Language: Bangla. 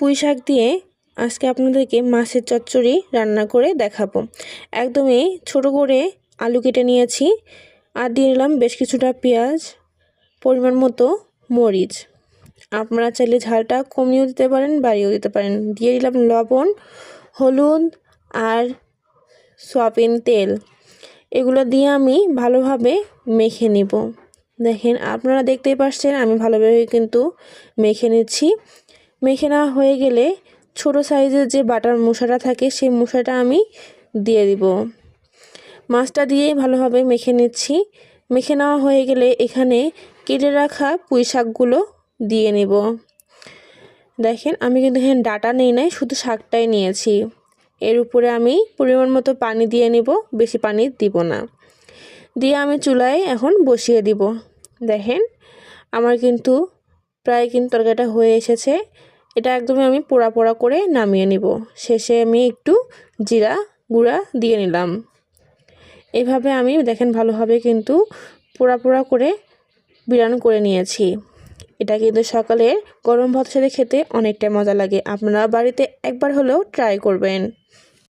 পুঁই শাক দিয়ে আজকে আপনাদেরকে মাছের চচ্চড়ি রান্না করে দেখাবো। একদমই ছোট করে আলু কেটে নিয়েছি আর দিয়ে নিলাম বেশ কিছুটা পেঁয়াজ, পরিমাণ মতো মরিচ। আপনারা চাইলে ঝালটা কমিয়েও দিতে পারেন, বাড়িয়েও দিতে পারেন। দিয়ে দিলাম লবণ, হলুদ আর সয়াবিন তেল। এগুলো দিয়ে আমি ভালোভাবে মেখে নিব। দেখেন, আপনারা দেখতেই পাচ্ছেন আমি ভালোভাবে কিন্তু মেখে নিচ্ছি। মেখে নেওয়া হয়ে গেলে ছোট সাইজের যে বাটার মশাটা থাকে, সেই মশাটা আমি দিয়ে দিব। মাছটা দিয়ে ভালোভাবে মেখে নিচ্ছি। মেখে নেওয়া হয়ে গেলে এখানে কেটে রাখা পুঁই শাকগুলো দিয়ে নেব। দেখেন, আমি কিন্তু এখানে ডাটা নেই নাই, শুধু শাকটাই নিয়েছি। এর উপরে আমি পরিমাণ মতো পানি দিয়ে নেব, বেশি পানি দিব না। দিয়ে আমি চুলায় এখন বসিয়ে দিব। দেখেন, আমার কিন্তু প্রায় কিন্তু তরকারিটা হয়ে এসেছে। এটা একদমই আমি পোড়া পোড়া করে নামিয়ে নিব। শেষে আমি একটু জিরা গুঁড়া দিয়ে নিলাম। এভাবে আমি, দেখেন ভালোভাবে কিন্তু পোড়া পোড়া করে বিরান করে নিয়েছি। এটা কিন্তু সকালে গরম ভাতের সাথে খেতে অনেকটা মজা লাগে। আপনারা বাড়িতে একবার হলেও ট্রাই করবেন।